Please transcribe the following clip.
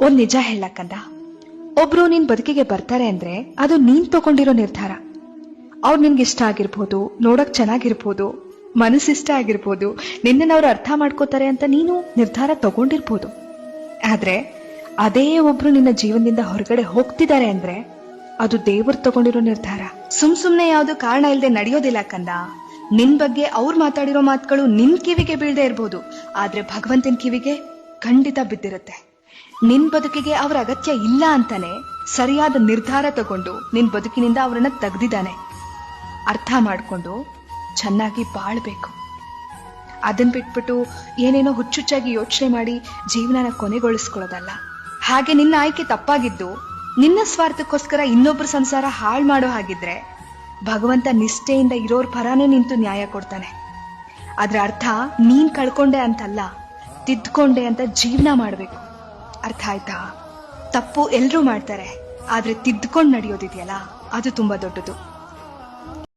ಒಂದ್ ನಿಜ ಹೇಳಕ್ಕಂದ. ಒಬ್ರು ನಿನ್ ಬದುಕಿಗೆ ಬರ್ತಾರೆ ಅಂದ್ರೆ ಅದು ನೀನ್ ತಗೊಂಡಿರೋ ನಿರ್ಧಾರ. ಅವ್ರು ನಿನ್ಗೆ ಇಷ್ಟ ಆಗಿರ್ಬೋದು, ನೋಡಕ್ ಚೆನ್ನಾಗಿರ್ಬೋದು, ಮನಸ್ಸಿಷ್ಟ ಆಗಿರ್ಬೋದು, ನಿನ್ನನ್ನು ಅವ್ರು ಅರ್ಥ ಮಾಡ್ಕೋತಾರೆ ಅಂತ ನೀನು ನಿರ್ಧಾರ ತಗೊಂಡಿರ್ಬೋದು. ಆದ್ರೆ ಅದೇ ಒಬ್ರು ನಿನ್ನ ಜೀವನದಿಂದ ಹೊರಗಡೆ ಹೋಗ್ತಿದ್ದಾರೆ ಅಂದ್ರೆ ಅದು ದೇವರು ತಗೊಂಡಿರೋ ನಿರ್ಧಾರ. ಸುಮ್ ಸುಮ್ನೆ ಯಾವ್ದು ಕಾರಣ ಇಲ್ಲದೆ ನಡೆಯೋದಿಲ್ಲ ಕಂದ. ನಿನ್ ಬಗ್ಗೆ ಅವ್ರು ಮಾತಾಡಿರೋ ಮಾತುಗಳು ನಿನ್ ಕಿವಿಗೆ ಬೀಳದೆ ಇರ್ಬೋದು. ಆದ್ರೆ ಭಗವಂತನ ಕಿವಿಗೆ ಖಂಡಿತ ಬಿದ್ದಿರುತ್ತೆ. ನಿನ್ ಬದುಕಿಗೆ ಅವರ ಅಗತ್ಯ ಇಲ್ಲ ಅಂತಾನೆ ಸರಿಯಾದ ನಿರ್ಧಾರ ತಗೊಂಡು ನಿನ್ ಬದುಕಿನಿಂದ ಅವರನ್ನ ತೆಗ್ದಿದ್ದಾನೆ. ಅರ್ಥ ಮಾಡ್ಕೊಂಡು ಚೆನ್ನಾಗಿ ಬಾಳ್ಬೇಕು. ಅದನ್ ಬಿಟ್ಬಿಟ್ಟು ಏನೇನೋ ಹುಚ್ಚುಚ್ಚಾಗಿ ಯೋಚನೆ ಮಾಡಿ ಜೀವನನ ಕೊನೆಗೊಳಿಸ್ಕೊಳ್ಳೋದಲ್ಲ. ಹಾಗೆ ನಿನ್ನ ಆಯ್ಕೆ ತಪ್ಪಾಗಿದ್ದು ನಿನ್ನ ಸ್ವಾರ್ಥಕ್ಕೋಸ್ಕರ ಇನ್ನೊಬ್ಬರ ಸಂಸಾರ ಹಾಳು ಮಾಡೋ ಹಾಗಿದ್ರೆ ಭಗವಂತ ನಿಷ್ಠೆಯಿಂದ ಇರೋರ್ ಪರಾನೇ ನಿಂತು ನ್ಯಾಯ ಕೊಡ್ತಾನೆ. ಅದ್ರ ಅರ್ಥ ನೀನ್ ಕಳ್ಕೊಂಡೆ ಅಂತಲ್ಲ, ತಿದ್ಕೊಂಡೆ ಅಂತ ಜೀವನ ಮಾಡ್ಬೇಕು. ಅರ್ಥ ಆಯ್ತಾ? ತಪ್ಪು ಎಲ್ಲರೂ ಮಾಡ್ತಾರೆ ಆದ್ರೆ ತಿದ್ಕೊಂಡು ನಡೆಯೋದಿದೆಯಲ್ಲ ಅದು ತುಂಬಾ ದೊಡ್ಡದು.